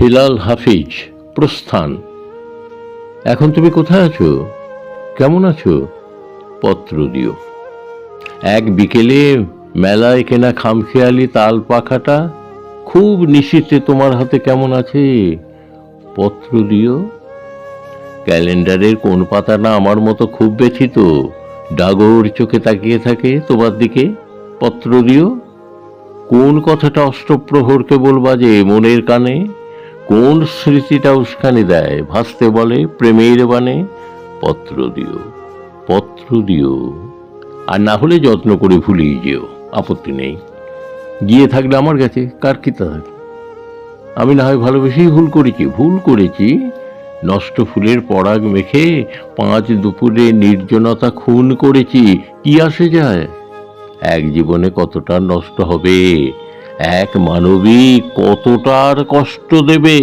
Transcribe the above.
Hilal হাফিজ, প্রস্থান। এখন তুমি কোথায় আছো? কেমন আছো? পত্র দিও। এক বিকেলে মেলায় কেনা খামখেয়ালি তাল পাখাটা খুব নিশীতে তোমার হাতে কেমন আছে? পত্র দিও। ক্যালেন্ডারের কোন পাতা না আমার মতো খুব ব্যথিত, ডাগর চোখে তাকিয়ে থাকে তোমার দিকে? পত্র দিও। কোন কথাটা অষ্টপ্রহরকে বলবা যে মনের কানে? কোন স্মৃতিটা উস্কানি দেয়? ভাসতে বলে, প্রেমের বানে পত্র দিও পত্র দিও। আর না হলে যত্ন করে ভুলিয়ে যেও, আপত্তি নেই। গিয়ে থাকলে আমার কাছে কার কি তা থাকে? আমি না হয় ভালোবেসেই ভুল করেছি। ভুল করেছি, নষ্ট ফুলের পরাগ মেখে পাঁচ দুপুরে নির্জনতা খুন করেছি। কি আসে যায়? এক জীবনে কতটা নষ্ট হবে? এক মানবী কতটার কষ্ট দেবে?